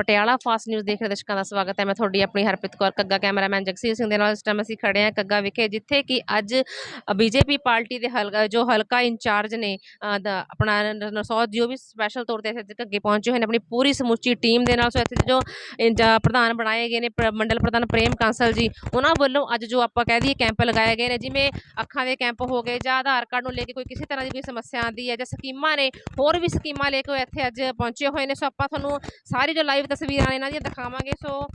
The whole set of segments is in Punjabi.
ਪਟਿਆਲਾ ਫਾਸਟ ਨਿਊਜ਼ ਦੇਖ ਰਹੇ ਦਰਸ਼ਕਾਂ ਦਾ ਸਵਾਗਤ ਹੈ। ਮੈਂ ਤੁਹਾਡੀ ਆਪਣੀ ਹਰਪ੍ਰੀਤ ਕੌਰ, ਕੱਗਾ ਕੈਮਰਾਮੈਨ ਜਗਸੀਰ ਸਿੰਘ ਦੇ ਨਾਲ। ਇਸ ਟਾਈਮ ਅਸੀਂ ਖੜੇ ਹਾਂ ਕੱਗਾ ਵਿਖੇ, ਜਿੱਥੇ ਕਿ ਅੱਜ ਬੀਜੇਪੀ ਪਾਰਟੀ ਦੇ ਹਲਕਾ ਜੋ ਹਲਕਾ ਇੰਚਾਰਜ ਨੇ ਦਾ, ਆਪਣਾ ਨ- ਨਸੌਦ ਜੋ ਵੀ ਸਪੈਸ਼ਲ ਤੌਰ ਤੇ ਇੱਥੇ ਅੱਗੇ ਪਹੁੰਚੇ ਹੋਏ ਨੇ। ਆਪਣੀ ਪੂਰੀ ਸਮੁੱਚੀ ਟੀਮ ਦੇ ਨਾਲ। ਸੋ ਇੱਥੇ ਜੋ ਇੰਜ- ਪ੍ਰਧਾਨ ਬਣਾਏ ਗਏ ਨੇ ਪ੍ਰ- ਮੰਡਲ ਪ੍ਰਧਾਨ ਪ੍ਰੇਮ ਕਾਂਸਲ ਜੀ, ਉਹਨਾਂ ਵੱਲੋਂ ਅੱਜ ਜੋ ਆਪਾਂ ਕਹਿ ਦਈਏ ਕੈਂਪ ਲਗਾਏ ਗਏ ਨੇ, ਜਿਵੇਂ ਅੱਖਾਂ ਦੇ ਕੈਂਪ ਹੋ ਗਏ ਜਾਂ ਆਧਾਰ ਕਾਰਡ ਨੂੰ ਲੈ ਕੇ ਕੋਈ ਕਿਸੇ ਤਰ੍ਹਾਂ ਦੀ ਕੋਈ ਸਮੱਸਿਆ ਆਉਂਦੀ ਹੈ ਜਾਂ ਸਕੀਮਾਂ ਨੇ, ਹੋਰ ਵੀ ਸਕੀਮਾਂ ਲੈ ਕੇ ਇੱਥੇ ਅੱਜ ਪਹੁੰਚੇ ਹੋਏ ਨੇ। ਸੋ ਆਪਾਂ ਤੁਹਾਨੂੰ ਸਾਰੀ ਜੋ ਲਾਈਵ ਤਸਵੀਰਾਂ ਇਹਨਾਂ ਦੀਆਂ ਦਿਖਾਵਾਂਗੇ, ਸੋ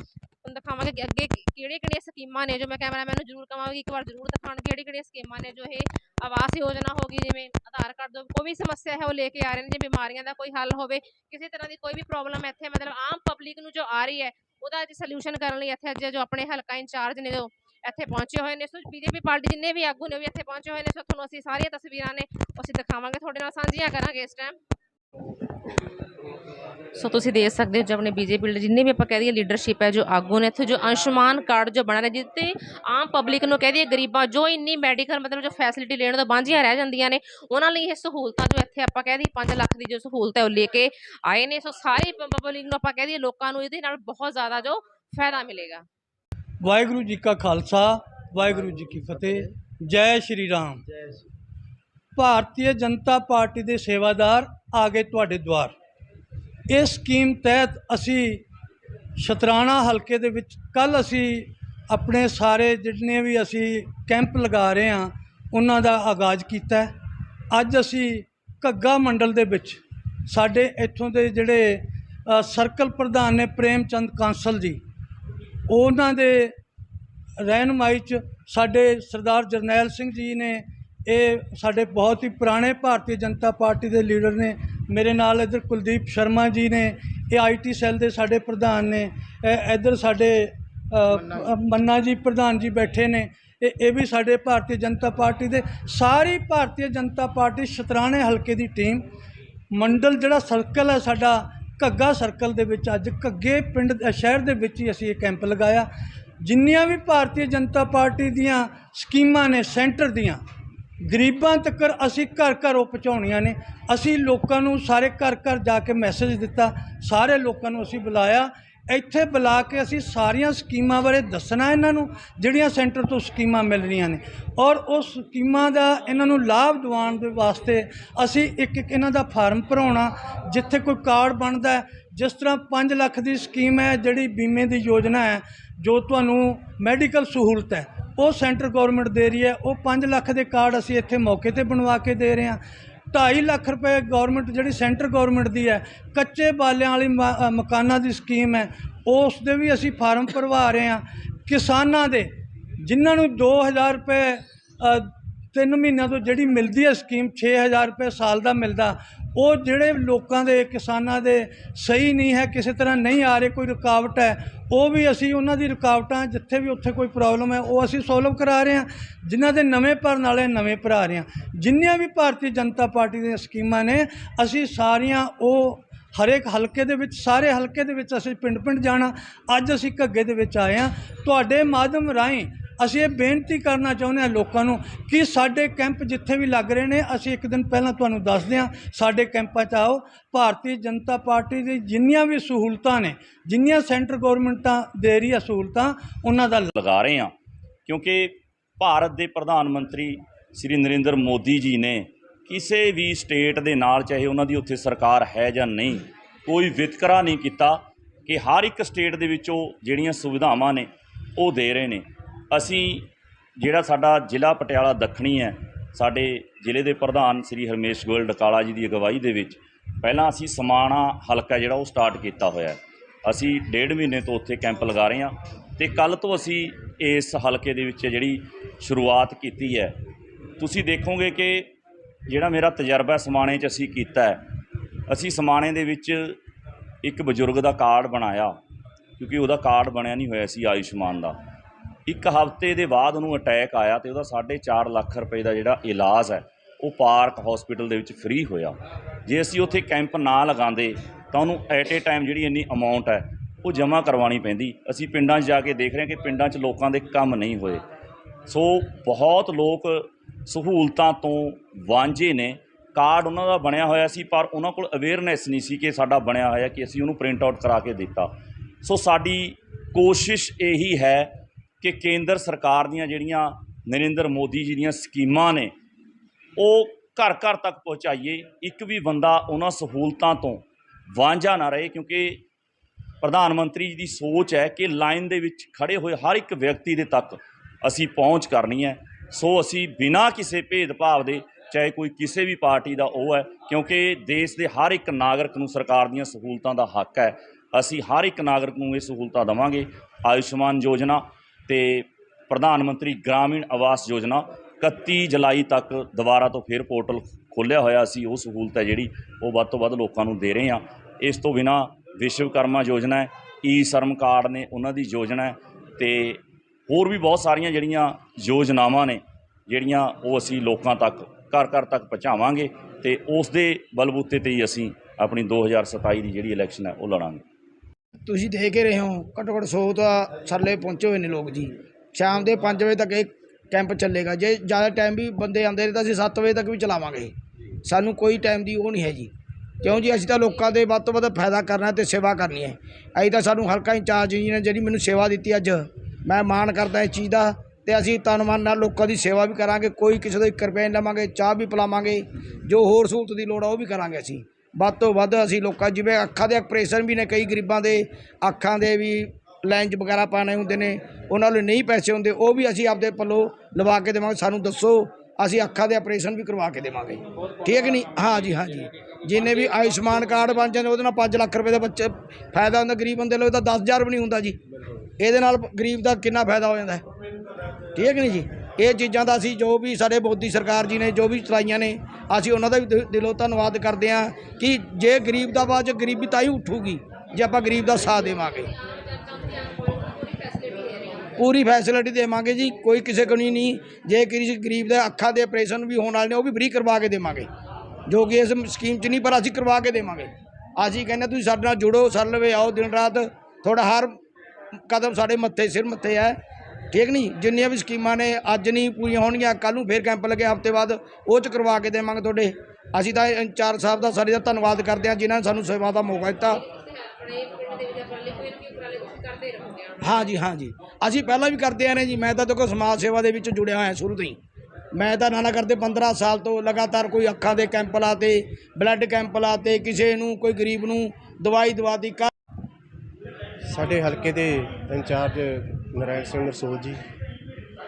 ਦਿਖਾਵਾਂਗੇ ਕਿ ਅੱਗੇ ਕਿਹੜੀਆਂ ਕਿਹੜੀਆਂ ਸਕੀਮਾਂ ਨੇ ਜੋ ਮੈਂ ਕੈਮਰਾਮੈਨ ਨੂੰ ਜ਼ਰੂਰ ਕਹਾਂਗੀ, ਇੱਕ ਵਾਰ ਜ਼ਰੂਰ ਦਿਖਾਉਣ ਕਿਹੜੀਆਂ ਕਿਹੜੀਆਂ ਸਕੀਮਾਂ ਨੇ ਜੋ ਇਹ ਆਵਾਸ ਯੋਜਨਾ ਹੋ ਗਈ, ਜਿਵੇਂ ਆਧਾਰ ਕਾਰਡ ਜੋ ਕੋਈ ਵੀ ਸਮੱਸਿਆ ਹੈ ਉਹ ਲੈ ਕੇ ਆ ਰਹੇ ਨੇ, ਜੇ ਬਿਮਾਰੀਆਂ ਦਾ ਕੋਈ ਹੱਲ ਹੋਵੇ, ਕਿਸੇ ਤਰ੍ਹਾਂ ਦੀ ਕੋਈ ਵੀ ਪ੍ਰੋਬਲਮ ਇੱਥੇ ਮਤਲਬ ਆਮ ਪਬਲਿਕ ਨੂੰ ਜੋ ਆ ਰਹੀ ਹੈ, ਉਹਦਾ ਅੱਜ ਸੋਲੂਸ਼ਨ ਕਰਨ ਲਈ ਇੱਥੇ ਅੱਜ ਜੋ ਆਪਣੇ ਹਲਕਾ ਇੰਚਾਰਜ ਨੇ ਜੋ ਇੱਥੇ ਪਹੁੰਚੇ ਹੋਏ ਨੇ, ਸੋ ਬੀਜੇਪੀ ਪਾਰਟੀ ਜਿੰਨੇ ਵੀ ਆਗੂ ਨੇ ਵੀ ਇੱਥੇ ਪਹੁੰਚੇ ਹੋਏ ਨੇ, ਸੋ ਤੁਹਾਨੂੰ ਅਸੀਂ ਸਾਰੀਆਂ ਤਸਵੀਰਾਂ ਨੇ ਉਹ ਅਸੀਂ ਦਿਖਾਵਾਂਗੇ, ਤੁਹਾਡੇ ਨਾਲ ਸਾਂਝੀਆਂ ਕਰਾਂਗੇ ਇਸ ਟਾਈਮ ਸੋ ਤੁਸੀਂ ਦੇਖ ਸਕਦੇ ਹੋ ਜੋ ਆਪਣੇ ਬੀਜੇਪੀ ਜਿੰਨੇ ਵੀ ਆਪਾਂ ਕਹਿ ਦਈਏ ਲੀਡਰਸ਼ਿਪ ਹੈ ਜੋ ਆਗੂ ਨੇ ਇੱਥੇ ਜੋ ਅੰਸ਼ਮਾਨ ਕਾਰਡ ਜੋ ਬਣਾ ਰਹੇ ਜਿੱਤੇ ਆਮ ਪਬਲਿਕ ਨੂੰ ਕਹਿ ਦਈਏ ਗਰੀਬਾਂ ਜੋ ਇੰਨੀ ਮੈਡੀਕਲ ਮਤਲਬ ਜੋ ਫੈਸਿਲਿਟੀ ਲੈਣ ਤੋਂ ਵਾਂਝੀਆਂ ਰਹਿ ਜਾਂਦੀਆਂ ਨੇ ਉਹਨਾਂ ਲਈ ਇਹ ਸਹੂਲਤਾਂ ਜੋ ਇੱਥੇ ਆਪਾਂ ਕਹਿ ਦਈਏ 5 ਲੱਖ ਦੀ ਜੋ ਸਹੂਲਤ ਹੈ ਉਹ ਲੈ ਕੇ ਆਏ ਨੇ। ਸੋ ਸਾਰੀ ਪਬਲਿਕ ਨੂੰ ਆਪਾਂ ਕਹਿ ਦਈਏ ਲੋਕਾਂ ਨੂੰ ਇਹਦੇ ਨਾਲ ਬਹੁਤ ਜ਼ਿਆਦਾ ਜੋ ਫਾਇਦਾ ਮਿਲੇਗਾ। ਵਾਹਿਗੁਰੂ ਜੀ ਕਾ ਖਾਲਸਾ ਵਾਹਿਗੁਰੂ ਜੀ ਕੀ ਫਤਿਹ। ਜੈ ਸ਼੍ਰੀ ਰਾਮ। ਭਾਰਤੀ ਜਨਤਾ ਪਾਰਟੀ ਦੇ ਸੇਵਾਦਾਰ ਆ ਗਏ ਤੁਹਾਡੇ ਦੁਆਰ। ਇਸ ਸਕੀਮ ਤਹਿਤ ਅਸੀਂ ਸ਼ਤਰਾਣਾ ਹਲਕੇ ਦੇ ਵਿੱਚ ਕੱਲ ਅਸੀਂ ਆਪਣੇ ਸਾਰੇ ਜਿੰਨੇ ਵੀ ਅਸੀਂ ਕੈਂਪ ਲਗਾ ਰਹੇ ਹਾਂ, ਉਹਨਾਂ ਦਾ ਆਗਾਜ਼ ਕੀਤਾ ਅੱਜ ਅਸੀਂ ਘੱਗਾ ਮੰਡਲ ਦੇ ਵਿੱਚ ਸਾਡੇ ਇੱਥੋਂ ਦੇ ਜਿਹੜੇ ਸਰਕਲ ਪ੍ਰਧਾਨ ਨੇ ਪ੍ਰੇਮ ਚੰਦ ਕਾਂਸਲ ਜੀ, ਉਹਨਾਂ ਦੇ ਰਹਿਨੁਮਾਈ 'ਚ ਸਾਡੇ ਸਰਦਾਰ ਜਰਨੈਲ ਸਿੰਘ ਜੀ ਨੇ, ਇਹ ਸਾਡੇ ਬਹੁਤ ਹੀ ਪੁਰਾਣੇ ਭਾਰਤੀ ਜਨਤਾ ਪਾਰਟੀ ਦੇ ਲੀਡਰ ਨੇ ਮੇਰੇ ਨਾਲ ਇੱਧਰ ਕੁਲਦੀਪ ਸ਼ਰਮਾ ਜੀ ਨੇ ਇਹ ਆਈਟੀ ਸੈੱਲ ਦੇ ਸਾਡੇ ਪ੍ਰਧਾਨ ਨੇ ਇੱਧਰ ਸਾਡੇ ਮੰਨਾ ਜੀ। ਪ੍ਰਧਾਨ ਜੀ ਬੈਠੇ ਨੇ ਇਹ ਇਹ ਵੀ ਸਾਡੇ ਭਾਰਤੀ ਜਨਤਾ ਪਾਰਟੀ ਦੇ ਸਾਰੀ ਭਾਰਤੀ ਜਨਤਾ ਪਾਰਟੀ ਸ਼ਤਰਾਣੇ ਹਲਕੇ ਦੀ ਟੀਮ ਮੰਡਲ ਜਿਹੜਾ ਸਰਕਲ ਹੈ ਸਾਡਾ ਘੱਗਾ ਸਰਕਲ ਦੇ ਵਿੱਚ ਅੱਜ ਘੱਗੇ ਪਿੰਡ ਸ਼ਹਿਰ ਦੇ ਵਿੱਚ ਹੀ ਅਸੀਂ ਇਹ ਕੈਂਪ ਲਗਾਇਆ। ਜਿੰਨੀਆਂ ਵੀ ਭਾਰਤੀ ਜਨਤਾ ਪਾਰਟੀ ਦੀਆਂ ਸਕੀਮਾਂ ਨੇ ਸੈਂਟਰ ਦੀਆਂ ਗਰੀਬਾਂ ਤੱਕ ਅਸੀਂ ਘਰ ਘਰ ਉਹ ਪਹੁੰਚਾਉਣੀਆਂ ਨੇ। ਅਸੀਂ ਲੋਕਾਂ ਨੂੰ ਸਾਰੇ ਘਰ ਘਰ ਜਾ ਕੇ ਮੈਸੇਜ ਦਿੱਤਾ, ਸਾਰੇ ਲੋਕਾਂ ਨੂੰ ਅਸੀਂ ਬੁਲਾਇਆ। ਇੱਥੇ ਬੁਲਾ ਕੇ ਅਸੀਂ ਸਾਰੀਆਂ ਸਕੀਮਾਂ ਬਾਰੇ ਦੱਸਣਾ ਇਹਨਾਂ ਨੂੰ, ਜਿਹੜੀਆਂ ਸੈਂਟਰ ਤੋਂ ਸਕੀਮਾਂ ਮਿਲ ਰਹੀਆਂ ਨੇ। ਔਰ ਉਸ ਸਕੀਮਾਂ ਦਾ ਇਹਨਾਂ ਨੂੰ ਲਾਭ ਦਿਵਾਉਣ ਦੇ ਵਾਸਤੇ ਅਸੀਂ ਇੱਕ ਇੱਕ ਇਹਨਾਂ ਦਾ ਫਾਰਮ ਭਰਾਉਣਾ, ਜਿੱਥੇ ਕੋਈ ਕਾਰਡ ਬਣਦਾ ਜਿਸ ਤਰ੍ਹਾਂ 5 ਲੱਖ ਦੀ ਸਕੀਮ ਹੈ, ਜਿਹੜੀ ਬੀਮੇ ਦੀ ਯੋਜਨਾ ਹੈ, ਜੋ ਤੁਹਾਨੂੰ ਮੈਡੀਕਲ ਸਹੂਲਤ ਹੈ, ਉਹ ਸੈਂਟਰ ਗਵਰਨਮੈਂਟ ਦੇ ਰਹੀ ਹੈ, ਉਹ 5 ਲੱਖ ਦੇ ਕਾਰਡ ਅਸੀਂ ਇੱਥੇ ਮੌਕੇ ਤੇ ਬਣਵਾ ਕੇ ਦੇ ਰਹੇ ਹਾਂ। 2.5 ਲੱਖ ਰੁਪਏ ਗਵਰਨਮੈਂਟ, ਜਿਹੜੀ ਸੈਂਟਰ ਗਵਰਨਮੈਂਟ ਦੀ ਹੈ, ਕੱਚੇ ਬਾਲਿਆਂ ਵਾਲੀ ਮਕਾਨਾਂ ਦੀ ਸਕੀਮ ਹੈ, ਉਸ ਦੇ ਵੀ ਅਸੀਂ ਫਾਰਮ ਭਰਵਾ ਰਹੇ ਹਾਂ। ਕਿਸਾਨਾਂ ਦੇ, ਜਿਨ੍ਹਾਂ ਨੂੰ 2000 ਰੁਪਏ ਤਿੰਨ ਮਹੀਨਿਆਂ ਤੋਂ ਜਿਹੜੀ ਮਿਲਦੀ ਹੈ ਸਕੀਮ 6000 ਰੁਪਏ ਸਾਲ ਦਾ ਮਿਲਦਾ ਉਹ ਜਿਹੜੇ ਲੋਕਾਂ ਦੇ, ਕਿਸਾਨਾਂ ਦੇ ਸਹੀ ਨਹੀਂ ਹੈ, ਕਿਸੇ ਤਰ੍ਹਾਂ ਨਹੀਂ ਆ ਰਹੇ, ਕੋਈ ਰੁਕਾਵਟ ਹੈ, ਉਹ ਵੀ ਅਸੀਂ ਉਹਨਾਂ ਦੀ ਰੁਕਾਵਟਾਂ, ਜਿੱਥੇ ਵੀ ਉੱਥੇ ਕੋਈ ਪ੍ਰੋਬਲਮ ਹੈ, ਉਹ ਅਸੀਂ ਸੋਲਵ ਕਰਾ ਰਹੇ ਹਾਂ। ਜਿਨ੍ਹਾਂ ਦੇ ਨਵੇਂ ਭਰਨ ਵਾਲੇ ਨਵੇਂ ਭਰਾ ਰਹੇ ਹਾਂ। ਜਿੰਨੀਆਂ ਵੀ ਭਾਰਤੀ ਜਨਤਾ ਪਾਰਟੀ ਦੀਆਂ ਸਕੀਮਾਂ ਨੇ, ਅਸੀਂ ਸਾਰੀਆਂ ਉਹ ਹਰੇਕ ਹਲਕੇ ਦੇ ਵਿੱਚ, ਸਾਰੇ ਹਲਕੇ ਦੇ ਵਿੱਚ ਅਸੀਂ ਪਿੰਡ ਪਿੰਡ ਜਾਣਾ। ਅੱਜ ਅਸੀਂ ਘੱਗੇ ਦੇ ਵਿੱਚ ਆਏ ਹਾਂ। ਤੁਹਾਡੇ ਮਾਧਿਅਮ ਰਾਹੀਂ ਅਸੀਂ ਇਹ ਬੇਨਤੀ ਕਰਨਾ ਚਾਹੁੰਦੇ ਹਾਂ ਲੋਕਾਂ ਨੂੰ ਕਿ ਸਾਡੇ ਕੈਂਪ ਜਿੱਥੇ ਵੀ ਲੱਗ ਰਹੇ ਨੇ, ਅਸੀਂ ਇੱਕ ਦਿਨ ਪਹਿਲਾਂ ਤੁਹਾਨੂੰ ਦੱਸਦੇ ਹਾਂ, ਸਾਡੇ ਕੈਂਪਾਂ 'ਚ ਆਓ। ਭਾਰਤੀ ਜਨਤਾ ਪਾਰਟੀ ਦੀ ਜਿੰਨੀਆਂ ਵੀ ਸਹੂਲਤਾਂ ਨੇ, ਜਿੰਨੀਆਂ ਸੈਂਟਰ ਗਵਰਨਮੈਂਟਾਂ ਦੇ ਰਹੀ ਆ ਸਹੂਲਤਾਂ, ਉਹਨਾਂ ਦਾ ਲਗਾ ਰਹੇ ਹਾਂ। ਕਿਉਂਕਿ ਭਾਰਤ ਦੇ ਪ੍ਰਧਾਨ ਮੰਤਰੀ ਸ੍ਰੀ ਨਰਿੰਦਰ ਮੋਦੀ ਜੀ ਨੇ ਕਿਸੇ ਵੀ ਸਟੇਟ ਦੇ ਨਾਲ, ਚਾਹੇ ਉਹਨਾਂ ਦੀ ਉੱਥੇ ਸਰਕਾਰ ਹੈ ਜਾਂ ਨਹੀਂ, ਕੋਈ ਵਿਤਕਰਾ ਨਹੀਂ ਕੀਤਾ ਕਿ ਹਰ ਇੱਕ ਸਟੇਟ ਦੇ ਵਿੱਚੋਂ ਜਿਹੜੀਆਂ ਸੁਵਿਧਾਵਾਂ ਨੇ, ਉਹ ਦੇ ਰਹੇ ਨੇ। ਅਸੀਂ ਜਿਹੜਾ ਸਾਡਾ ਜ਼ਿਲ੍ਹਾ ਪਟਿਆਲਾ ਦੱਖਣੀ ਹੈ, ਸਾਡੇ ਜ਼ਿਲ੍ਹੇ ਦੇ ਪ੍ਰਧਾਨ ਸ੍ਰੀ ਹਰਮੇਸ਼ ਗੋਇਲ ਡਕਾਲਾ ਜੀ ਦੀ ਅਗਵਾਈ ਦੇ ਵਿੱਚ ਪਹਿਲਾਂ ਅਸੀਂ ਸਮਾਣਾ ਹਲਕਾ ਜਿਹੜਾ ਉਹ ਸਟਾਰਟ ਕੀਤਾ ਹੋਇਆ ਅਸੀਂ ਡੇਢ ਮਹੀਨੇ ਤੋਂ ਉੱਥੇ ਕੈਂਪ ਲਗਾ ਰਹੇ ਹਾਂ ਤੇ ਕੱਲ ਤੋਂ ਅਸੀਂ ਇਸ ਹਲਕੇ ਦੇ ਵਿੱਚ ਜਿਹੜੀ ਸ਼ੁਰੂਆਤ ਕੀਤੀ ਹੈ। ਤੁਸੀਂ ਦੇਖੋਗੇ ਕਿ ਜਿਹੜਾ ਮੇਰਾ ਤਜਰਬਾ ਸਮਾਣੇ 'ਚ ਅਸੀਂ ਕੀਤਾ ਅਸੀਂ ਸਮਾਣੇ ਦੇ ਵਿੱਚ ਇੱਕ ਬਜ਼ੁਰਗ ਦਾ ਕਾਰਡ ਬਣਾਇਆ, ਕਿਉਂਕਿ ਉਹਦਾ ਕਾਰਡ ਬਣਿਆ ਨਹੀਂ ਹੋਇਆ ਸੀ ਆਯੁਸ਼ਮਾਨ ਦਾ। ਇੱਕ ਹਫ਼ਤੇ ਦੇ ਬਾਅਦ ਉਹਨੂੰ ਅਟੈਕ ਆਇਆ ਤੇ ਉਹਦਾ 4.5 ਲੱਖ ਰੁਪਏ ਦਾ ਜਿਹੜਾ ਇਲਾਜ ਹੈ, ਉਹ ਪਾਰਕ ਹਸਪੀਟਲ ਦੇ ਵਿੱਚ ਫ੍ਰੀ ਹੋਇਆ। ਜੇ ਅਸੀਂ ਉੱਥੇ ਕੈਂਪ ਨਾ ਲਗਾਉਂਦੇ, ਤਾਂ ਉਹਨੂੰ ਐਟ ਏ ਟਾਈਮ ਜਿਹੜੀ ਇੰਨੀ ਅਮਾਉਂਟ ਹੈ, ਉਹ ਜਮ੍ਹਾਂ ਕਰਵਾਉਣੀ ਪੈਂਦੀ। ਅਸੀਂ ਪਿੰਡਾਂ 'ਚ ਜਾ ਕੇ ਦੇਖ ਰਹੇ ਹਾਂ ਕਿ ਪਿੰਡਾਂ 'ਚ ਲੋਕਾਂ ਦੇ ਕੰਮ ਨਹੀਂ ਹੋਏ। ਸੋ ਬਹੁਤ ਲੋਕ ਸਹੂਲਤਾਂ ਤੋਂ ਵਾਂਝੇ ਨੇ। ਕਾਰਡ ਉਹਨਾਂ ਦਾ ਬਣਿਆ ਹੋਇਆ ਸੀ, ਪਰ ਉਹਨਾਂ ਕੋਲ ਅਵੇਅਰਨੈਸ ਨਹੀਂ ਸੀ ਕਿ ਸਾਡਾ ਬਣਿਆ ਹੋਇਆ ਕਿ ਅਸੀਂ ਉਹਨੂੰ ਪ੍ਰਿੰਟ ਆਊਟ ਕਰਾ ਕੇ ਦਿੱਤਾ। ਸੋ ਸਾਡੀ ਕੋਸ਼ਿਸ਼ ਇਹੀ ਹੈ ਕਿ ਕੇਂਦਰ ਸਰਕਾਰ ਦੀਆਂ ਜਿਹੜੀਆਂ ਨਰਿੰਦਰ ਮੋਦੀ ਜੀ ਦੀਆਂ ਸਕੀਮਾਂ ਨੇ, ਉਹ ਘਰ ਘਰ ਤੱਕ ਪਹੁੰਚਾਈਏ। ਇੱਕ ਵੀ ਬੰਦਾ ਉਹਨਾਂ ਸਹੂਲਤਾਂ ਤੋਂ ਵਾਂਝਾ ਨਾ ਰਹੇ, ਕਿਉਂਕਿ ਪ੍ਰਧਾਨ ਮੰਤਰੀ ਜੀ ਦੀ ਸੋਚ ਹੈ ਕਿ ਲਾਈਨ ਦੇ ਵਿੱਚ ਖੜੇ ਹੋਏ ਹਰ ਇੱਕ ਵਿਅਕਤੀ ਦੇ ਤੱਕ ਅਸੀਂ ਪਹੁੰਚ ਕਰਨੀ ਹੈ। ਸੋ ਅਸੀਂ ਬਿਨਾਂ ਕਿਸੇ ਭੇਦਭਾਵ ਦੇ, ਚਾਹੇ ਕੋਈ ਕਿਸੇ ਵੀ ਪਾਰਟੀ ਦਾ ਉਹ ਹੈ, ਕਿਉਂਕਿ ਦੇਸ਼ ਦੇ ਹਰ ਇੱਕ ਨਾਗਰਿਕ ਨੂੰ ਸਰਕਾਰ ਦੀਆਂ ਸਹੂਲਤਾਂ ਦਾ ਹੱਕ ਹੈ। ਅਸੀਂ ਹਰ ਇੱਕ ਨਾਗਰਿਕ ਨੂੰ ਇਹ ਸਹੂਲਤਾਂ ਦੇਵਾਂਗੇ। ਆਯੁਸ਼ਮਾਨ ਯੋਜਨਾ ਤੇ ਪ੍ਰਧਾਨ ਮੰਤਰੀ ਗ੍ਰਾਮੀਣ ਆਵਾਸ ਯੋਜਨਾ 31 ਜੁਲਾਈ ਤੱਕ ਦੁਬਾਰਾ ਤੋਂ ਫਿਰ ਪੋਰਟਲ ਖੋਲ੍ਹਿਆ ਹੋਇਆ ਸੀ, ਉਹ ਸਹੂਲਤ ਹੈ ਜਿਹੜੀ ਉਹ ਵੱਧ ਤੋਂ ਵੱਧ ਲੋਕਾਂ ਨੂੰ ਦੇ ਰਹੇ ਹਾਂ। ਇਸ ਤੋਂ ਬਿਨਾ ਵਿਸ਼ਵਕਰਮਾ ਯੋਜਨਾ ਹੈ ਈ ਸ਼ਰਮ ਕਾਰਡ ਨੇ ਉਹਨਾਂ ਦੀ ਯੋਜਨਾ ਹੈ ਤੇ ਹੋਰ ਵੀ ਬਹੁਤ ਸਾਰੀਆਂ ਜਿਹੜੀਆਂ ਯੋਜਨਾਵਾਂ ਨੇ, ਜਿਹੜੀਆਂ ਉਹ ਅਸੀਂ ਲੋਕਾਂ ਤੱਕ, ਘਰ ਘਰ ਤੱਕ ਪਹੁੰਚਾਵਾਂਗੇ ਤੇ ਉਸ ਦੇ ਬਲਬੂਤੇ ਤੇ ਹੀ ਅਸੀਂ ਆਪਣੀ 2027 ਦੀ ਜਿਹੜੀ ਇਲੈਕਸ਼ਨ ਹੈ ਉਹ ਲੜਾਂਗੇ। ਤੁਸੀਂ ਦੇਖ ਹੀ ਰਹੇ ਹੋ ਘੱਟੋ ਘੱਟ 100 ਤਾਂ ਥੱਲੇ ਪਹੁੰਚੇ ਹੋਏ ਨੇ ਲੋਕ ਜੀ। ਸ਼ਾਮ ਦੇ 5 ਵਜੇ ਤੱਕ ਇਹ ਕੈਂਪ ਚੱਲੇਗਾ। ਜੇ ਜ਼ਿਆਦਾ ਟਾਈਮ ਵੀ ਬੰਦੇ ਆਉਂਦੇ ਨੇ ਤਾਂ ਅਸੀਂ 7 ਵਜੇ ਤੱਕ ਵੀ ਚਲਾਵਾਂਗੇ ਸਾਨੂੰ ਕੋਈ ਟਾਈਮ ਦੀ ਉਹ ਨਹੀਂ ਹੈ ਜੀ। ਕਿਉਂ ਜੀ? ਅਸੀਂ ਤਾਂ ਲੋਕਾਂ ਦੇ ਵੱਧ ਤੋਂ ਵੱਧ ਫਾਇਦਾ ਕਰਨਾ ਤੇ ਸੇਵਾ ਕਰਨੀ ਹੈ। ਅਸੀਂ ਤਾਂ ਸਾਨੂੰ ਹਲਕਾ ਇੰਚਾਰਜ ਜੀ ਨੇ ਜਿਹੜੀ ਮੈਨੂੰ ਸੇਵਾ ਦਿੱਤੀ ਅੱਜ, ਮੈਂ ਮਾਣ ਕਰਦਾ ਇਸ ਚੀਜ਼ ਦਾ ਤੇ ਅਸੀਂ ਤਨ ਨਾਲ ਲੋਕਾਂ ਦੀ ਸੇਵਾ ਵੀ ਕਰਾਂਗੇ। ਕੋਈ ਕਿਸੇ ਤੋਂ 1 ਰੁਪਏ ਨਹੀਂ ਲਵਾਂਗੇ, ਚਾਹ ਵੀ ਪਿਲਾਵਾਂਗੇ। ਜੋ ਹੋਰ ਸਹੂਲਤ ਦੀ ਲੋੜ ਆ ਉਹ ਵੀ ਕਰਾਂਗੇ ਅਸੀਂ। ਵੱਧ ਤੋਂ ਵੱਧ ਅਸੀਂ ਲੋਕਾਂ ਜਿਵੇਂ ਅੱਖਾਂ ਦੇ ਆਪਰੇਸ਼ਨ ਵੀ ਨੇ ਕਈ ਗਰੀਬਾਂ ਦੇ, ਅੱਖਾਂ ਦੇ ਵੀ ਲੈਂਜ ਵਗੈਰਾ ਪਾਣੇ ਹੁੰਦੇ ਨੇ, ਉਹਨਾਂ ਨੂੰ ਨਹੀਂ ਪੈਸੇ ਹੁੰਦੇ, ਉਹ ਵੀ ਅਸੀਂ ਆਪਦੇ ਪੱਲੋਂ ਲਵਾ ਕੇ ਦੇਵਾਂਗੇ, ਸਾਨੂੰ ਦੱਸੋ, ਅਸੀਂ ਅੱਖਾਂ ਦੇ ਆਪਰੇਸ਼ਨ ਵੀ ਕਰਵਾ ਕੇ ਦੇਵਾਂਗੇ। ਠੀਕ ਨਹੀਂ? ਹਾਂ ਜੀ ਹਾਂ ਜੀ। ਜਿੰਨੇ ਵੀ ਆਯੁਸ਼ਮਾਨ ਕਾਰਡ ਬਣ ਜਾਂਦੇ, ਉਹਦੇ ਨਾਲ 5 ਲੱਖ ਰੁਪਏ ਦਾ ਬੱਚੇ, ਫਾਇਦਾ ਹੁੰਦਾ, ਗਰੀਬ ਬੰਦੇ ਲਈ ਤਾਂ 10000 ਵੀ ਨਹੀਂ ਹੁੰਦਾ ਜੀ। ਇਹਦੇ ਨਾਲ ਗਰੀਬ ਦਾ ਕਿੰਨਾ ਫਾਇਦਾ ਹੋ ਜਾਂਦਾ ਠੀਕ ਨਹੀਂ ਜੀ? ਇਹ ਚੀਜ਼ਾਂ ਦਾ ਅਸੀਂ ਜੋ ਵੀ ਸਾਡੇ ਮੋਦੀ ਸਰਕਾਰ ਜੀ ਨੇ, ਜੋ ਵੀ ਚਲਾਈਆਂ ਨੇ, ਅਸੀਂ ਉਹਨਾਂ ਦਾ ਵੀ ਦਿਲੋਂ ਧੰਨਵਾਦ ਕਰਦੇ ਹਾਂ ਕਿ ਜੇ ਗਰੀਬ ਦਾ ਬਾਅਦ 'ਚ ਗਰੀਬੀ ਤਾਂ ਹੀ ਉੱਠੂਗੀ, ਜੇ ਆਪਾਂ ਗਰੀਬ ਦਾ ਸਾਥ ਦੇਵਾਂਗੇ। ਪੂਰੀ ਫੈਸਿਲਿਟੀ ਦੇਵਾਂਗੇ ਜੀ, ਕੋਈ ਕਿਸੇ ਕੋਲ ਨਹੀਂ ਜੇ ਕਿਸੇ ਗਰੀਬ ਦੇ ਅੱਖਾਂ ਦੇ ਆਪਰੇਸ਼ਨ ਵੀ ਹੋਣ ਵਾਲੇ ਨੇ, ਉਹ ਵੀ ਫ੍ਰੀ ਕਰਵਾ ਕੇ ਦੇਵਾਂਗੇ। ਜੋ ਕਿ ਇਸ ਸਕੀਮ 'ਚ ਨਹੀਂ, ਪਰ ਅਸੀਂ ਕਰਵਾ ਕੇ ਦੇਵਾਂਗੇ। ਅਸੀਂ ਕਹਿੰਦੇ ਤੁਸੀਂ ਸਾਡੇ ਨਾਲ ਜੁੜੋ ਸਾਡੇ ਲਵੇ, ਆਓ ਦਿਨ ਰਾਤ, ਤੁਹਾਡਾ ਹਰ ਕਦਮ ਸਾਡੇ ਮੱਥੇ, ਸਿਰ ਮੱਥੇ ਹੈ। ਠੀਕ ਨਹੀਂ? ਜਿੰਨੀਆਂ ਵੀ ਸਕੀਮਾਂ ਨੇ, ਅੱਜ ਨਹੀਂ ਪੂਰੀਆਂ ਹੋਣਗੀਆਂ ਕੱਲ ਨੂੰ ਫੇਰ ਕੈਂਪ ਲੱਗੇ, ਹਫ਼ਤੇ ਬਾਅਦ ਉਹ ਚ ਕਰਵਾ ਕੇ ਦੇਵਾਂਗੇ ਤੁਹਾਡੇ। ਅਸੀਂ ਤਾਂ ਇੰਚਾਰਜ ਸਾਹਿਬ ਦਾ ਸਾਰੇ ਦਾ ਧੰਨਵਾਦ ਕਰਦੇ ਹਾਂ, ਜਿਨ੍ਹਾਂ ਨੇ ਸਾਨੂੰ ਸੇਵਾ ਦਾ ਮੌਕਾ ਦਿੱਤਾ। ਹਾਂ ਜੀ ਹਾਂ ਜੀ। ਅਸੀਂ ਪਹਿਲਾਂ ਵੀ ਕਰਦੇ ਆ ਨੇ ਜੀ, ਮੈਂ ਤਾਂ ਦੇਖੋ ਸਮਾਜ ਸੇਵਾ ਦੇ ਵਿੱਚ ਜੁੜਿਆ ਹੋਇਆ ਸ਼ੁਰੂ ਤੋਂ ਹੀ। ਮੈਂ ਤਾਂ ਨਾਨਾ ਕਰਦੇ 15 ਸਾਲ ਤੋਂ ਲਗਾਤਾਰ ਕੋਈ ਅੱਖਾਂ ਦੇ ਕੈਂਪ ਲਾਤੇ ਬਲੱਡ ਕੈਂਪ ਲਾਤੇ, ਕਿਸੇ ਨੂੰ, ਕੋਈ ਗਰੀਬ ਨੂੰ ਦਵਾਈ ਦਵਾਤੀ ਕਾ ਸਾਡੇ ਹਲਕੇ ਦੇ ਇੰਚਾਰਜ ਨਰਾਇਣ ਸਿੰਘ ਨਰਸੋਲ ਜੀ,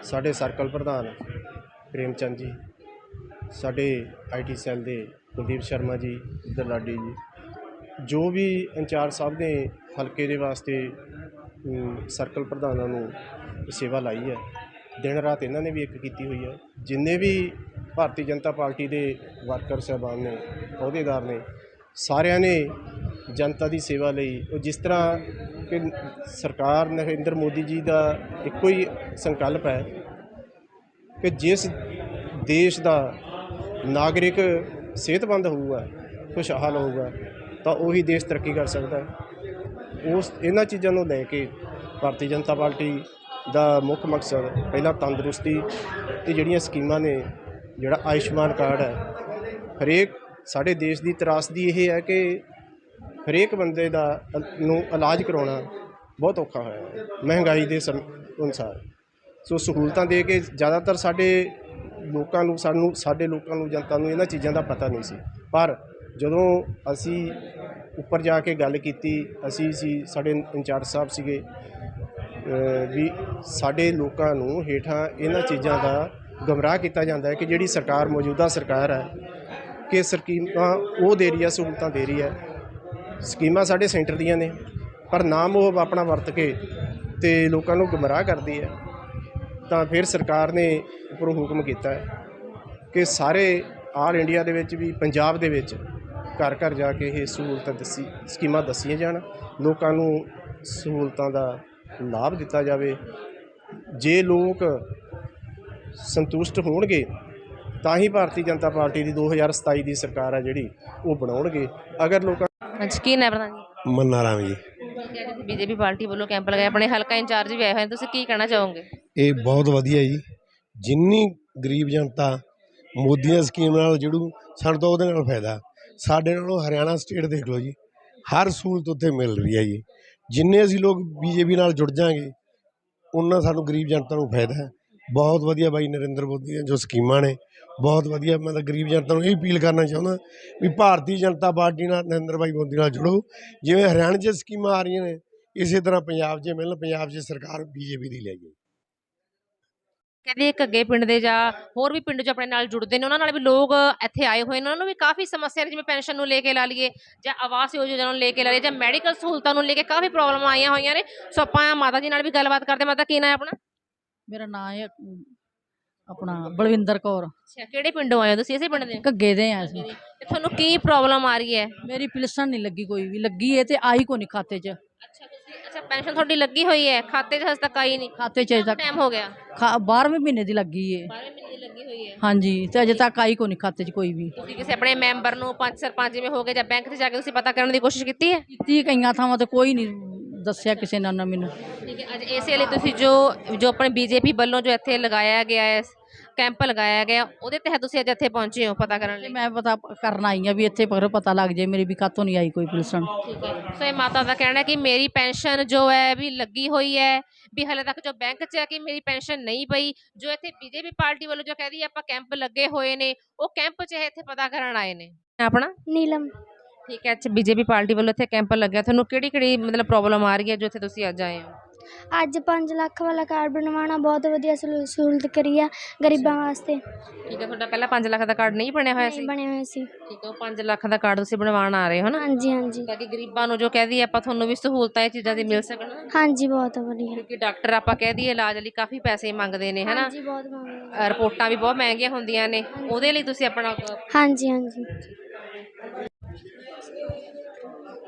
ਸਾਡੇ ਸਰਕਲ ਪ੍ਰਧਾਨ ਪ੍ਰੇਮ ਚੰਦ ਜੀ, ਸਾਡੇ ਆਈਟੀ ਸੈੱਲ ਦੇ ਕੁਲਦੀਪ ਸ਼ਰਮਾ ਜੀ ਦਲਾਡੀ ਜੀ। ਜੋ ਵੀ ਇੰਚਾਰਜ ਸਾਹਿਬ ਨੇ ਹਲਕੇ ਦੇ ਵਾਸਤੇ ਸਰਕਲ ਪ੍ਰਧਾਨਾਂ ਨੂੰ ਸੇਵਾ ਲਾਈ ਹੈ, ਦਿਨ ਰਾਤ ਇਹਨਾਂ ਨੇ ਵੀ ਇੱਕ ਕੀਤੀ ਹੋਈ ਹੈ। ਜਿੰਨੇ ਵੀ ਭਾਰਤੀ ਜਨਤਾ ਪਾਰਟੀ ਦੇ ਵਰਕਰ, ਸਾਹਿਬਾਨ ਨੇ, ਅਹੁਦੇਦਾਰ ਨੇ, ਸਾਰਿਆਂ ਨੇ ਜਨਤਾ ਦੀ ਸੇਵਾ ਲਈ। ਉਹ ਜਿਸ ਤਰ੍ਹਾਂ ਕਿ ਸਰਕਾਰ ਨਰਿੰਦਰ ਮੋਦੀ ਜੀ ਦਾ ਇੱਕੋ ਹੀ ਸੰਕਲਪ ਹੈ ਕਿ ਜਿਸ ਦੇਸ਼ ਦਾ ਨਾਗਰਿਕ ਸਿਹਤਮੰਦ ਹੋਊਗਾ, ਖੁਸ਼ਹਾਲ ਹੋਊਗਾ, ਤਾਂ ਉਹੀ ਦੇਸ਼ ਤਰੱਕੀ ਕਰ ਸਕਦਾ ਹੈ। ਉਸ, ਇਹਨਾਂ ਚੀਜ਼ਾਂ ਨੂੰ ਲੈ ਕੇ ਭਾਰਤੀ ਜਨਤਾ ਪਾਰਟੀ ਦਾ ਮੁੱਖ ਮਕਸਦ ਪਹਿਲਾਂ ਤੰਦਰੁਸਤੀ ਤੇ ਜਿਹੜੀਆਂ ਸਕੀਮਾਂ ਨੇ, ਜਿਹੜਾ ਆਯੁਸ਼ਮਾਨ ਕਾਰਡ ਹੈ, ਹਰੇਕ ਸਾਡੇ ਦੇਸ਼ ਦੀ ਤਰਾਸਦੀ ਇਹ ਹੈ ਕਿ ਹਰੇਕ ਬੰਦੇ ਦਾ ਨੂੰ ਇਲਾਜ ਕਰਾਉਣਾ ਬਹੁਤ ਔਖਾ ਹੋਇਆ ਹੈ, ਮਹਿੰਗਾਈ ਦੇ ਸਮ, ਅਨੁਸਾਰ। ਸੋ ਸਹੂਲਤਾਂ ਦੇ ਕੇ ਜ਼ਿਆਦਾਤਰ ਸਾਡੇ ਲੋਕਾਂ ਨੂੰ, ਸਾਨੂੰ, ਸਾਡੇ ਲੋਕਾਂ ਨੂੰ, ਜਨਤਾ ਨੂੰ ਇਹਨਾਂ ਚੀਜ਼ਾਂ ਦਾ ਪਤਾ ਨਹੀਂ ਸੀ। ਪਰ ਜਦੋਂ ਅਸੀਂ ਉੱਪਰ ਜਾ ਕੇ ਗੱਲ ਕੀਤੀ, ਅਸੀਂ ਸੀ, ਸਾਡੇ ਇੰਚਾਰਜ ਸਾਹਿਬ ਸੀਗੇ ਵੀ ਸਾਡੇ ਲੋਕਾਂ ਨੂੰ ਹੇਠਾਂ ਇਹਨਾਂ ਚੀਜ਼ਾਂ ਦਾ ਗਮਰਾਹ ਕੀਤਾ ਜਾਂਦਾ ਹੈ ਕਿ ਜਿਹੜੀ ਸਰਕਾਰ ਮੌਜੂਦਾ ਸਰਕਾਰ ਹੈ, ਕਿ ਸਕੀਮਾਂ ਉਹ ਦੇ ਰਹੀ ਹੈ, ਸਹੂਲਤਾਂ ਦੇ ਰਹੀ ਹੈ। ਸਕੀਮਾਂ ਸਾਡੇ ਸੈਂਟਰ ਦੀਆਂ ਨੇ, ਪਰ ਨਾਮ ਉਹ ਆਪਣਾ ਵਰਤ ਕੇ ਤੇ ਲੋਕਾਂ ਨੂੰ ਗਮਰਾਹ ਕਰਦੀ ਹੈ। ਤਾਂ ਫਿਰ ਸਰਕਾਰ ਨੇ ਉੱਪਰੋਂ ਹੁਕਮ ਕੀਤਾ ਹੈ ਕਿ ਸਾਰੇ ਆਲ ਇੰਡੀਆ ਦੇ ਵਿੱਚ ਵੀ, ਪੰਜਾਬ ਦੇ ਵਿੱਚ ਘਰ ਘਰ ਜਾ ਕੇ ਇਹ ਸਹੂਲਤਾਂ ਦੱਸੀ, ਸਕੀਮਾਂ ਦੱਸੀਆਂ ਜਾਣ। ਲੋਕਾਂ ਨੂੰ ਸਹੂਲਤਾਂ ਦਾ ਲਾਭ ਦਿੱਤਾ ਜਾਵੇ। ਜੇ ਲੋਕ ਸੰਤੁਸ਼ਟ ਹੋਣਗੇ, ਤਾਂ ਹੀ ਭਾਰਤੀ ਜਨਤਾ ਪਾਰਟੀ ਦੀ 2027 ਦੀ ਸਰਕਾਰ ਹੈ ਜਿਹੜੀ, ਉਹ ਬਣਾਉਣਗੇ। ਅਗਰ ਲੋਕਾਂ ਹਾਂਜੀ ਕੀ ਹੈ ਪ੍ਰਧਾਨ ਜੀ? ਮੰਨਾ ਰਾਮ ਜੀ। ਬੀਜੇਪੀ ਪਾਰਟੀ ਵੱਲੋਂ ਕੈਂਪ ਲਗਾਇਆ ਆਪਣੇ ਹਲਕਾ ਇੰਚਾਰਜ ਵੀ ਆਏ ਹੋਏ ਨੇ ਤੁਸੀਂ ਕੀ ਕਹਿਣਾ ਚਾਹੋਗੇ? ਇਹ ਬਹੁਤ ਵਧੀਆ ਜੀ। ਜਿੰਨੀ ਗਰੀਬ ਜਨਤਾ ਮੋਦੀ ਦੀਆਂ ਸਕੀਮ ਨਾਲ ਜੁੜੂ ਸਾਨੂੰ ਤਾਂ ਉਹਦੇ ਨਾਲ ਫਾਇਦਾ। ਸਾਡੇ ਨਾਲੋਂ ਹਰਿਆਣਾ ਸਟੇਟ ਦੇਖ ਲਓ ਜੀ ਹਰ ਸਹੂਲਤ ਉੱਥੇ ਮਿਲ ਰਹੀ ਹੈ ਜੀ। ਜਿੰਨੇ ਅਸੀਂ ਲੋਕ ਬੀਜੇਪੀ ਨਾਲ ਜੁੜ ਜਾਾਂਗੇ ਉਹਨਾਂ ਸਾਨੂੰ ਗਰੀਬ ਜਨਤਾ ਨੂੰ ਫਾਇਦਾ ਹੈ। ਬਹੁਤ ਵਧੀਆ ਬਾਈ ਨਰਿੰਦਰ ਮੋਦੀ ਦੀਆਂ ਜੋ ਸਕੀਮਾਂ ਨੇ ਬਹੁਤ ਵਧੀਆ ਮੈਂ ਤਾਂ ਗਰੀਬ ਜਨਤਾ ਨੂੰ ਇਹ ਅਪੀਲ ਕਰਨਾ ਚਾਹੁੰਦਾ ਵੀ ਭਾਰਤੀ ਜਨਤਾ ਪਾਰਟੀ ਨਾਲ ਨਰਿੰਦਰ ਭਾਈ ਮੋਦੀ ਨਾਲ ਜੁੜੋ। ਜਿਵੇਂ ਹਰਿਆਣਾ 'ਚ ਸਕੀਮਾਂ ਆ ਰਹੀਆਂ ਨੇ ਇਸੇ ਤਰ੍ਹਾਂ ਪੰਜਾਬ 'ਚ ਮਿਲਣ ਪੰਜਾਬ 'ਚ ਸਰਕਾਰ ਬੀਜੇਪੀ ਦੀ ਲੈ ਜਾਏ। ਕਹਿੰਦੇ ਘੱਗੇ ਪਿੰਡ ਦੇ ਜਾਂ ਹੋਰ ਵੀ ਪਿੰਡ ਜੋ ਆਪਣੇ ਨਾਲ ਜੁੜਦੇ ਨੇ ਉਹਨਾਂ ਨਾਲ ਵੀ ਲੋਕ ਇੱਥੇ ਆਏ ਹੋਏ ਨੇ ਉਹਨਾਂ ਨੂੰ ਵੀ ਕਾਫੀ ਸਮੱਸਿਆ ਨੇ ਜਿਵੇਂ ਪੈਨਸ਼ਨ ਨੂੰ ਲੈ ਕੇ ਲਾ ਲਈਏ ਜਾਂ ਆਵਾਸ ਯੋਜਨਾ ਨੂੰ ਲੈ ਕੇ ਲਾ ਲਈਏ ਜਾਂ ਮੈਡੀਕਲ ਸਹੂਲਤਾਂ ਨੂੰ ਲੈ ਕੇ ਕਾਫੀ ਪ੍ਰੋਬਲਮ ਆਈਆਂ ਹੋਈਆਂ ਨੇ। ਸੋ ਆਪਾਂ ਮਾਤਾ ਜੀ ਨਾਲ ਵੀ ਗੱਲਬਾਤ ਕਰਦੇ ਮਾਤਾ ਕੀ ਨਾਂ ਹੈ ਆਪਣਾ? ਮੇਰਾ ਨਾਂ ਹੈ ਆਪਣਾ ਬਲਵਿੰਦਰ ਕੌਰ। ਅੱਛਾ ਕਿਹੜੇ ਪਿੰਡੋਂ ਆਏ ਹੋ ਤੁਸੀਂ? ਇਸੇ ਪਿੰਡ ਦੇ? ਘੱਗੇ ਦੇ ਆ ਅਸੀਂ। ਤੇ ਤੁਹਾਨੂੰ ਕੀ ਪ੍ਰੋਬਲਮ ਆ ਰਹੀ ਹੈ? ਮੇਰੀ ਪਿਲਸਣ ਨਹੀਂ ਲੱਗੀ ਕੋਈ ਵੀ। ਲੱਗੀ ਹੈ ਤੇ ਆਈ ਕੋ ਨਹੀਂ ਖਾਤੇ 'ਚ। ਅੱਛਾ ਤੁਸੀਂ ਅੱਛਾ ਪੈਨਸ਼ਨ ਤੁਹਾਡੀ ਲੱਗੀ ਹੋਈ ਹੈ? ਖਾਤੇ 'ਚ ਹਜੇ ਤੱਕ ਆਈ ਨਹੀਂ? ਖਾਤੇ 'ਚ ਅਜੇ ਤੱਕ ਟਾਈਮ ਹੋ ਗਿਆ? ਖਾ 12ਵੇਂ ਮਹੀਨੇ ਦੀ ਲੱਗੀ ਹੈ 12 ਮਹੀਨੇ ਦੀ ਲੱਗੀ ਹੋਈ ਹੈ। ਹਾਂਜੀ ਤੇ ਅਜੇ ਤੱਕ ਆਈ ਕੋ ਨਹੀਂ ਖਾਤੇ 'ਚ ਕੋਈ ਵੀ। ਤੁਸੀਂ ਕਿਸੇ ਆਪਣੇ ਮੈਂਬਰ ਨੂੰ ਪੰਜ ਸਰਪੰਚ ਜਿਵੇਂ ਹੋ ਗਏ ਜਾਂ ਬੈਂਕ 'ਚ ਜਾ ਕੇ ਤੁਸੀਂ ਪਤਾ ਕਰਨ ਦੀ ਕੋਸ਼ਿਸ਼ ਕੀਤੀ ਹੈ? ਕੀਤੀ ਕਈਆਂ ਥਾਵਾਂ ਤੇ ਕੋਈ ਨਹੀਂ ਦੱਸਿਆ ਕਿਸੇ ਨੇ ਨਾ ਮੈਨੂੰ। ਠੀਕ ਹੈ ਅੱਜ ਇਸੇ ਲਈ ਤੁਸੀਂ ਜੋ ਜੋ ਆਪਣੇ ਬੀਜੇਪੀ ਵੱਲੋਂ ਜੋ ਇੱਥੇ ਲਗਾਇਆ ਗਿਆ ਹੈ ਕੈਂਪ ਲਗਾਇਆ ਗਿਆ ਉਹਦੇ ਤਹਿਤ ਤੁਸੀਂ ਅੱਜ ਇੱਥੇ ਪਹੁੰਚੇ ਹੋ ਪਤਾ ਕਰਨ ਲਈ? ਮੈਂ ਪਤਾ ਕਰਨ ਆਈ ਆ ਵੀ ਇੱਥੇ ਪਰ ਪਤਾ ਲੱਗ ਜਾਏ ਮੇਰੀ ਵੀ ਕਾਤੋਂ ਨਹੀਂ ਆਈ ਕੋਈ ਪਿਲਸਣ ਠੀਕ ਹੈ ਸੋ ਇਹ ਮਾਤਾ ਦਾ ਕਹਿਣਾ ਹੈ ਕਿ ਮੇਰੀ ਪੈਨਸ਼ਨ ਜੋ ਹੈ ਵੀ ਲੱਗੀ ਹੋਈ ਹੈ ਵੀ ਹਲੇ ਤੱਕ ਜੋ ਬੈਂਕ 'ਚ ਹੈ ਕਿ ਮੇਰੀ ਪੈਨਸ਼ਨ ਨਹੀਂ ਪਈ ਜੋ ਇੱਥੇ ਬੀਜੇਪੀ ਪਾਰਟੀ ਵੱਲੋਂ ਜੋ ਕਹਦੀ ਆਪਾਂ ਕੈਂਪ ਲੱਗੇ ਹੋਏ ਨੇ ਉਹ ਕੈਂਪ 'ਚ ਇਹ ਇੱਥੇ ਪਤਾ ਕਰਨ ਆਏ ਨੇ। ਆਪਣਾ? ਨੀਲਮ। ਠੀਕ ਹੈ ਅੱਛਾ ਬੀਜੇਪੀ ਪਾਰਟੀ ਵੱਲੋਂ ਇੱਥੇ ਕੈਂਪ ਲੱਗਿਆ। ਤੁਹਾਨੂੰ ਕਿਹੜੀ ਕਿਹੜੀ ਮਤਲਬ ਪ੍ਰੋਬਲਮ ਆ ਰਹੀ ਹੈ ਜੋ ਇੱਥੇ ਤੁਸੀਂ ਅੱਜ ਆਏ ਹੋ? ਅੱਜ 5 ਲੱਖ ਵਾਲਾ ਕਾਰਡ ਬਣਵਾਉਣਾ ਬਹੁਤ ਵਧੀਆ ਸਹੂ- ਸਹੂਲਤ ਕਰੀ ਆ ਗਰੀਬਾਂ ਵਾਸਤੇ। ਠੀਕ ਹੈ ਤੁਹਾਡਾ ਪਹਿਲਾਂ 5 ਲੱਖ ਦਾ ਕਾਰਡ ਨਹੀਂ ਬਣਿਆ ਹੋਇਆ ਸੀ? ਨਹੀਂ ਬਣੇ ਹੋਏ ਸੀ। ਠੀਕ ਹੈ ਉਹ 5 ਲੱਖ ਦਾ ਕਾਰਡ ਤੁਸੀਂ ਬਣਵਾਉਣ ਆ ਰਹੇ ਹੋ ਨਾ? ਹਾਂਜੀ ਹਾਂਜੀ। ਤਾਂ ਕਿ ਗਰੀਬਾਂ ਨੂੰ ਜੋ ਕਹਦੀ ਆਪਾਂ ਤੁਹਾਨੂੰ ਵੀ ਸਹੂਲਤਾਂ ਇਹ ਚੀਜ਼ਾਂ ਦੀ ਮਿਲ ਸਕਣ। ਹਾਂਜੀ ਬਹੁਤ ਵਧੀਆ। ਕਿਉਂਕਿ ਡਾਕਟਰ ਆਪਾਂ ਕਹਿ ਦਈਏ ਇਲਾਜ ਲਈ ਕਾਫੀ ਪੈਸੇ ਮੰਗਦੇ ਨੇ ਹਨਾ? ਹਾਂਜੀ ਬਹੁਤ ਮੰਗਦੇ ਅ, ਰਿਪੋਰਟਾਂ ਵੀ ਬਹੁਤ ਮਹਿੰਗੀਆਂ ਹੁੰਦੀਆਂ ਨੇ ਉਹਦੇ ਲਈ ਤੁਸੀਂ ਆਪਣਾ ਹਾਂਜੀ ਹਾਂਜੀ।